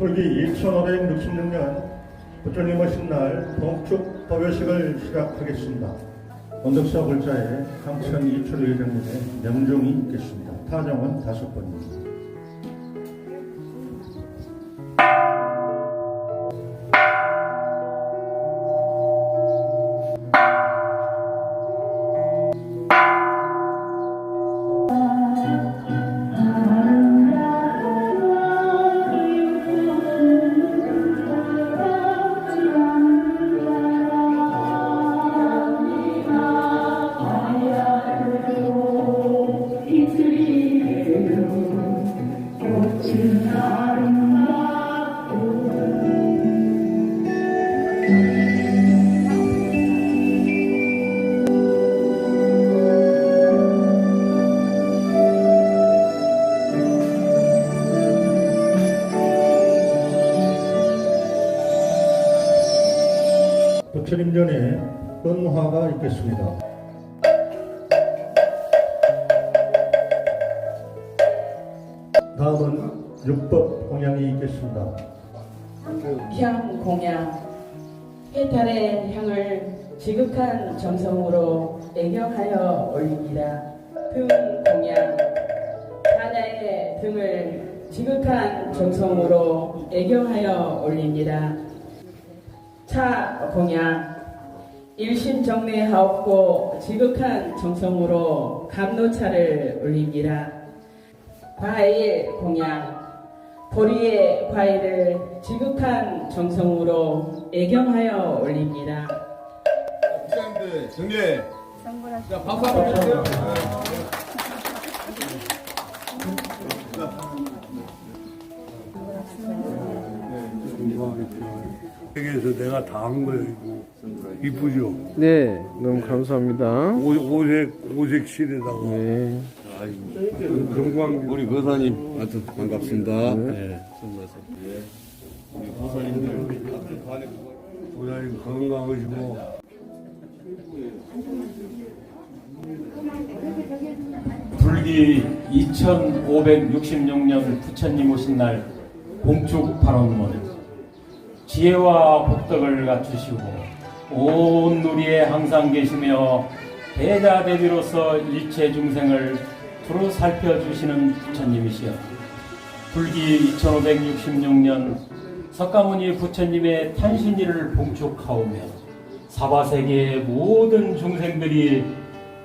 불기 1566년 부처님 오신 날 동축 법요식을 시작하겠습니다. 원덕사 골자에 강천 회장님의 명종이 있겠습니다. 타정은 다섯 번입니다. 부처님 전에 은화가 있겠습니다. 다음은 육법 공양이 있겠습니다. 향 공양 해탈의 향을 지극한 정성으로 애경하여 올립니다. 등 공양 하나의 등을 지극한 정성으로 애경하여 올립니다. 차 공양 일심정례하옵고 지극한 정성으로 감노차를 올립니다. 과일 공양 보리의 과일을 지극한 정성으로 애경하여 올립니다. 부장님들 정리. 자 박수 한번 주세요. 세계에서 내가 다 한 거예요 이거. 이쁘죠? 네, 너무 감사합니다. 오, 오색 오색 실에다가. 네. 경광 우리 거사님 하여튼 반갑습니다. 네. 부장님. 건강하시고. 불기 2566년 부처님 오신 날 봉축 발언문 지혜와 복덕을 갖추시고 온 누리에 항상 계시며 대자 대비로서 일체 중생을 두루 살펴주시는 부처님이시여. 불기 2566년 석가모니 부처님의 탄신일을 봉축하오며 사바세계의 모든 중생들이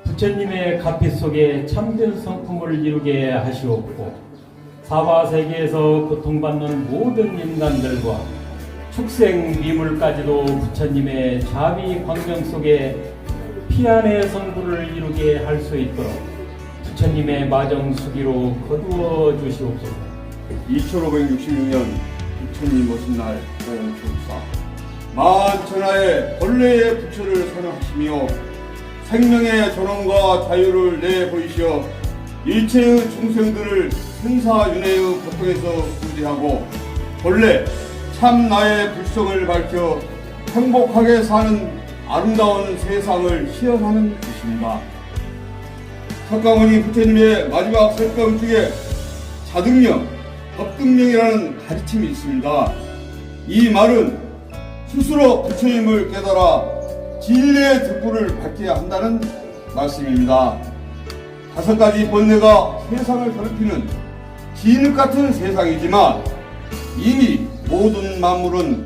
부처님의 가피 속에 참된 성품을 이루게 하시옵고 사바세계에서 고통받는 모든 인간들과 축생 미물까지도 부처님의 자비 광명 속에 피안의 성부를 이루게 할 수 있도록 부처님의 마정수기로 거두어 주시옵소서. 2566년 부처님 오신 날 공축사 만천하의 본래의 부처를 선언하시며 생명의 전원과 자유를 내보이시어 일체의 중생들을 생사윤회의 고통에서 구제하고 본래 참 나의 불성을 밝혀 행복하게 사는 아름다운 세상을 시험하는 것입니다. 석가모니 부처님의 마지막 설경 중에 자등령, 법등령이라는 가르침이 있습니다. 이 말은 스스로 부처님을 깨달아 진리의 득부를 밝혀야 한다는 말씀입니다. 다섯 가지 번뇌가 세상을 더럽히는 진흙 같은 세상이지만 이미 모든 만물은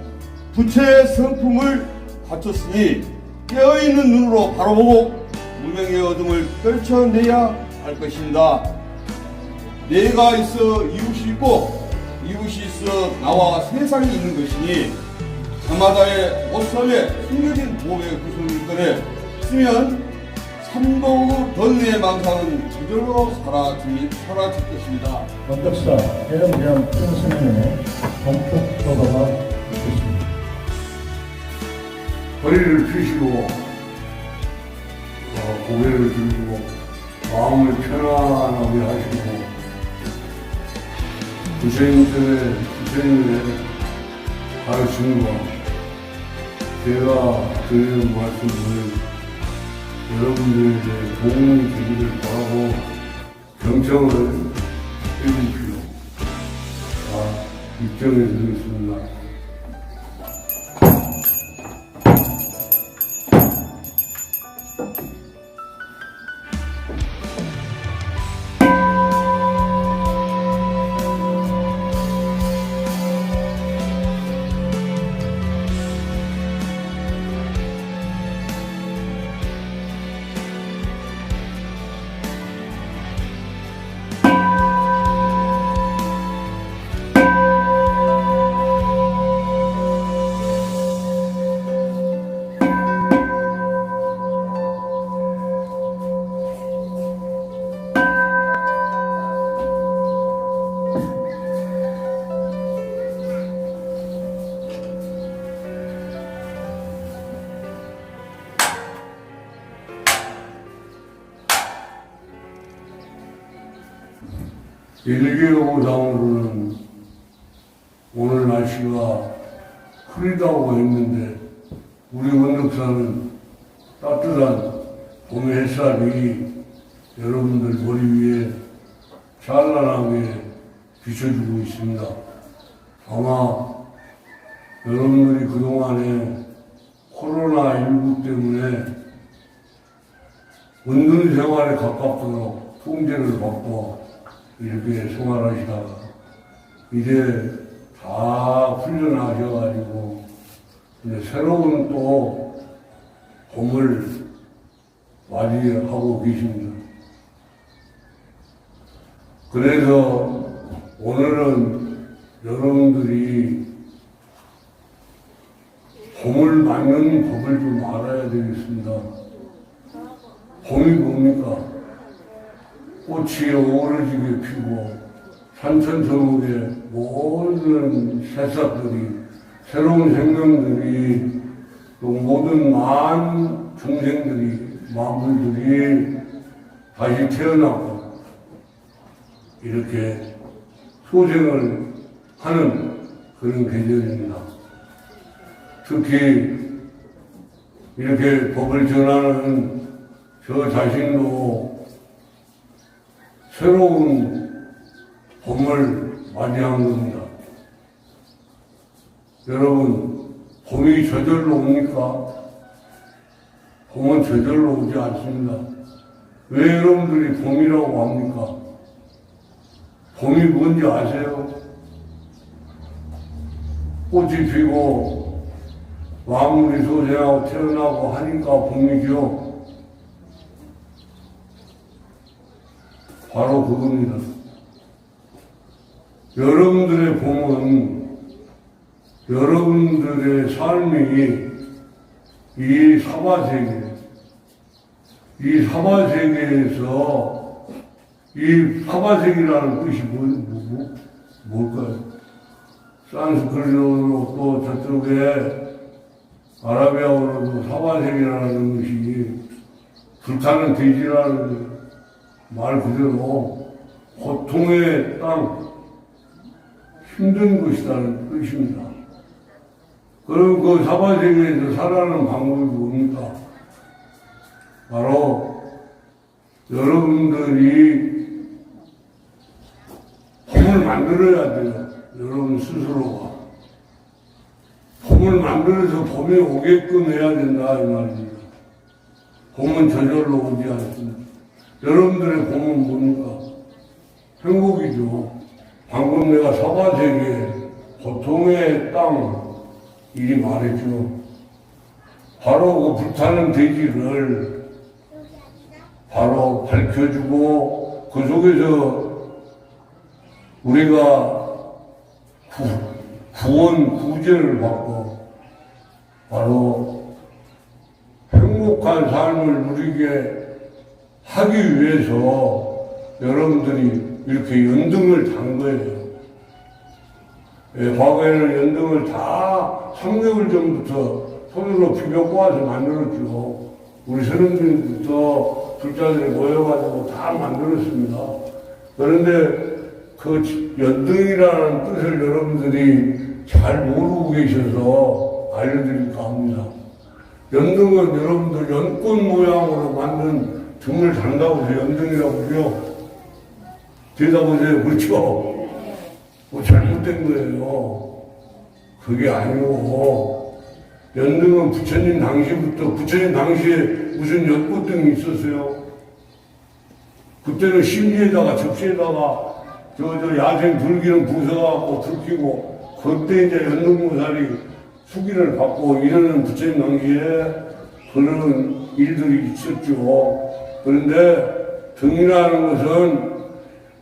부처의 성품을 갖췄으니 깨어있는 눈으로 바라보고 무명의 어둠을 떨쳐내야 할 것입니다. 내가 있어 이웃이 있고 이웃이 있어 나와 세상이 있는 것이니 저마다의 옷섬에 숨겨진 보호의 구성일 거래 쓰면 삼도의 번뇌의 망상은 저절로 사라질, 사라질 것입니다. 원덕사 해령대왕 큰스님의 동축 도가가 있겠습니다. 허리를 펴시고 어, 고개를 들고 마음을 편안하게 하시고 부처님들의 부처님의 가르침과 제가 드리는 말씀을 여러분들에게 도움이 되기를 바라고 경청을 자, 입장해 드리 일개호상으로는 오늘 날씨가 흐리다고 했는데 우리 원덕사는 따뜻한 봄 햇살이 여러분들 머리 위에 찬란하게 비춰주고 있습니다. 아마 여러분들이 그동안에 코로나19 때문에 은둔 생활에 가깝도록 통제를 받고 이렇게 생활하시다가 이제 다 훈련하셔가지고 이제 새로운 또 봄을 맞이하고 계십니다. 그래서 오늘은 여러분들이 봄을 맞는 법을 좀 알아야 되겠습니다. 봄이 뭡니까? 꽃이 피고 산천성옥의 모든 새싹들이 새로운 생명들이 또 모든 만 중생들이 만물들이 다시 태어나고 이렇게 소생을 하는 그런 계절입니다. 특히 이렇게 법을 전하는 저 자신도 새로운 봄을 맞이한 겁니다. 여러분, 봄이 저절로 옵니까? 봄은 저절로 오지 않습니다. 왜 여러분들이 봄이라고 합니까? 봄이 뭔지 아세요? 꽃이 피고 마무리 소생하고 태어나고 하니까 봄이죠. 바로 그겁니다. 여러분들의 봄은 여러분들의 삶이 이 사바세계, 이 사바세계에서 이 사바세계라는 뜻이 뭐, 뭐, 뭘까요? 산스크리트로 또 저쪽에 아라비아어로도 사바세계라는 것이 불타는 돼지라는 말 그대로 고통의 땅, 힘든 것이라는 뜻입니다. 그럼 그 사바세계에서 살아가는 방법이 뭡니까? 바로 여러분들이 봄을 만들어야 돼요. 여러분 스스로가. 봄을 만들어서 봄이 오게끔 해야 된다, 이 말입니다. 봄은 저절로 오지 않습니다. 여러분들의 봄은 뭡니까? 행복이죠. 방금 내가 사바세계, 고통의 땅, 이리 말했죠. 바로 그 불타는 돼지를 바로 밝혀주고 그 속에서 우리가 구, 구원, 구제를 받고 바로 행복한 삶을 누리게 하기 위해서 여러분들이 이렇게 연등을 단 거예요. 예, 과거에는 연등을 다 3개월 전부터 손으로 비벼 꼬아서 만들었죠. 우리 선생님부터 불자들이 모여가지고 다 만들었습니다. 그런데 그 연등이라는 뜻을 여러분들이 잘 모르고 계셔서 알려드릴까 합니다. 연등은 여러분들 연꽃 모양으로 만든 등을 해서 연등이라고 그래요. 대답하세요. 그렇죠? 뭐 잘못된 거예요. 그게 아니고 연등은 부처님 당시부터 부처님 당시에 무슨 연꽃등이 있었어요. 그때는 심지에다가 접시에다가 저, 저 야생 불기름 부숴갖고 불 켜고 그때 이제 연등무살이 수기를 받고 이러는 부처님 당시에 그런 일들이 있었죠. 그런데 등이라는 것은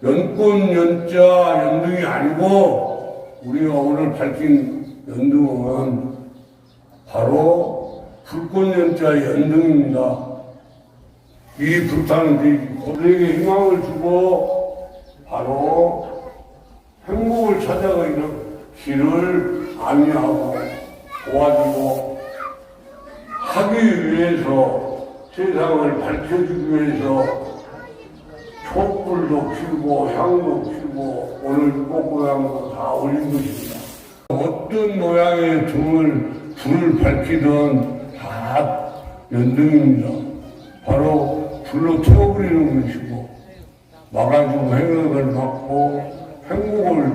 연꽃 연자 연등이 아니고 우리가 오늘 밝힌 연등은 바로 불꽃 연자 연등입니다. 이 불타는 데 우리에게 희망을 주고 바로 행복을 찾아가는 길을 안내하고 도와주고 하기 위해서 세상을 밝혀주기 위해서 촛불도 피우고 향도 피우고 오늘 꽃고향도 다 올린 것입니다. 어떤 모양의 등을 불을 밝히든 다 연등입니다. 바로 불로 태워버리는 것이고 막아주고 행복을 막고 행복을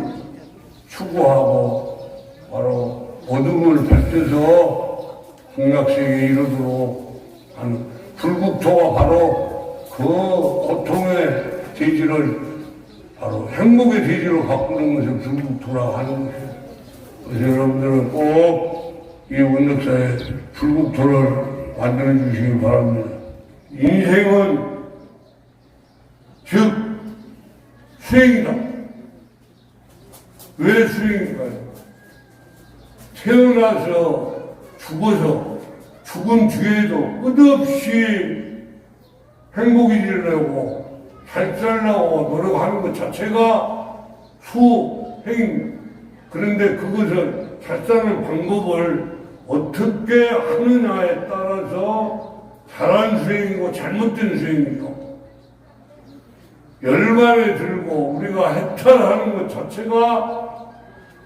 추구하고 바로 어둠을 밝혀서 극락세계에 이르도록 하는 불국토가 바로 그 고통의 대지를 바로 행복의 대지로 바꾸는 것을 불국토라고 하는 것이에요. 그래서 여러분들은 꼭이 원덕사에 불국토를 만들어 주시기 바랍니다. 인생은 즉 수행이다. 왜 수행인가요? 태어나서 죽어서 죽은 뒤에도 끝없이 행복해지려고 잘 살려고 노력하는 것 자체가 수행입니다. 그런데 그것을 잘 사는 방법을 어떻게 하느냐에 따라서 잘한 수행이고 잘못된 수행이고 열반에 들고 우리가 해탈하는 것 자체가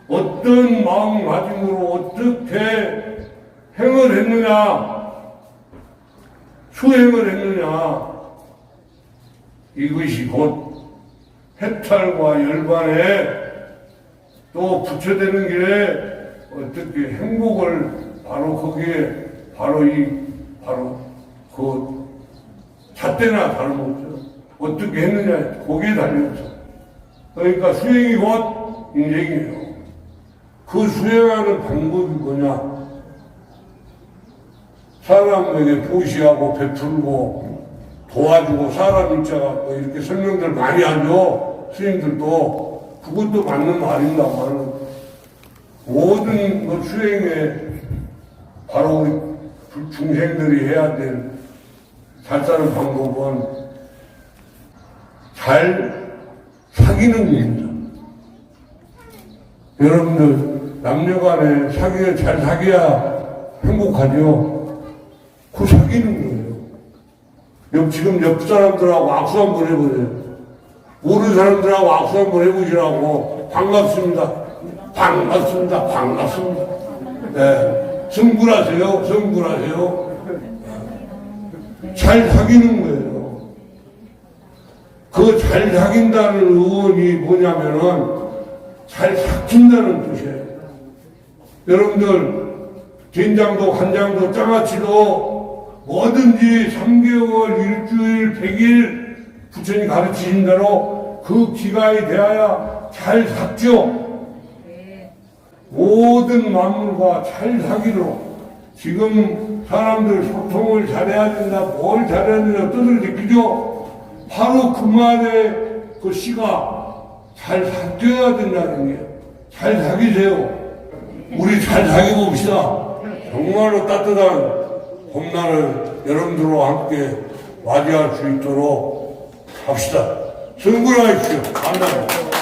어떤 마음가짐으로 어떻게 행을 했느냐 수행을 했느냐 이것이 곧 해탈과 열반에 또 부처되는 길에 어떻게 행복을 바로 거기에 바로 이 바로 그 잣대나 다름없죠. 어떻게 했느냐 거기에 달려있어. 그러니까 수행이 곧 인생이에요. 그 수행하는 방법이 뭐냐? 사람에게 보시하고 베풀고 도와주고 사람 입자가 뭐 이렇게 설명들 많이 하죠. 스님들도 그것도 맞는 말입니다만 모든 그 수행에 바로 우리 중생들이 해야 될 잘 사는 방법은 잘 사귀는 겁니다. 여러분들 남녀간에 사귀어 잘 사귀어야 행복하죠. 그 사귀는 거예요. 옆, 지금 옆 사람들하고 악수 한번 해보세요. 모르는 사람들하고 악수 한번 해보시라고 반갑습니다. 반갑습니다. 반갑습니다. 네. 성불하세요. 성불하세요. 잘 사귀는 거예요. 그 잘 사귄다는 의원이 뭐냐면은 잘 삭힌다는 뜻이에요. 여러분들 된장도 간장도 장아찌도 뭐든지 3개월, 일주일, 100일 부처님 가르치신 대로 그 기간이 되어야 잘 삭죠. 모든 만물과 잘 사귀도록 지금 사람들 소통을 잘해야 된다, 뭘 잘해야 된다, 뜻을 지키죠. 바로 그 말에 그 씨가 잘 사귀어야 된다는 게, 잘 사귀세요. 우리 잘 사귀고 봅시다. 정말로 따뜻한 봄날을 여러분들과 함께 맞이할 수 있도록 합시다. 성불하십시오. 감사합니다.